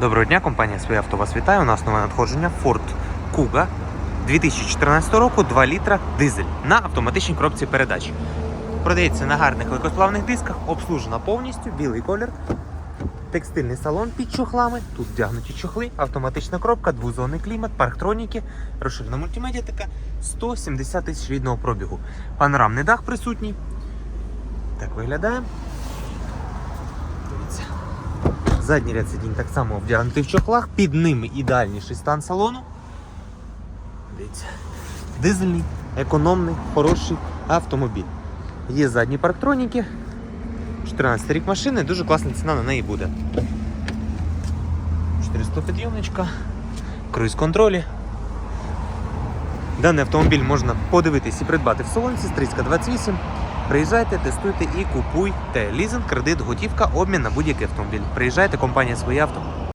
Доброго дня, компанія Своє авто вас вітає. У нас нове надходження Ford Kuga 2014 року 2 літра дизель на автоматичній коробці передач. Продається на гарних легкосплавних дисках, обслужена повністю, білий колір, текстильний салон під чохлами, тут вдягнуті чохли, автоматична коробка, двозонний клімат, парктроніки, розширена мультимедіа така 170 тисяч рідного пробігу. Панорамний дах присутній. Так виглядає. Дивіться. Задній ряд сидінь так само вдягнутий в чохлах, під ними ідеальніший стан салону. Дивіться. Дизельний, економний, хороший автомобіль. Є задні парктроніки. 14 рік машини, дуже класна ціна на неї буде. 400 підйомничка, круїз контролі. Даний автомобіль можна подивитись і придбати в салоні Сестрицька 28. Приїжджайте, тестуйте і купуйте. Лізинг, кредит, готівка, обмін на будь-який автомобіль. Приїжджайте, компанія своє авто.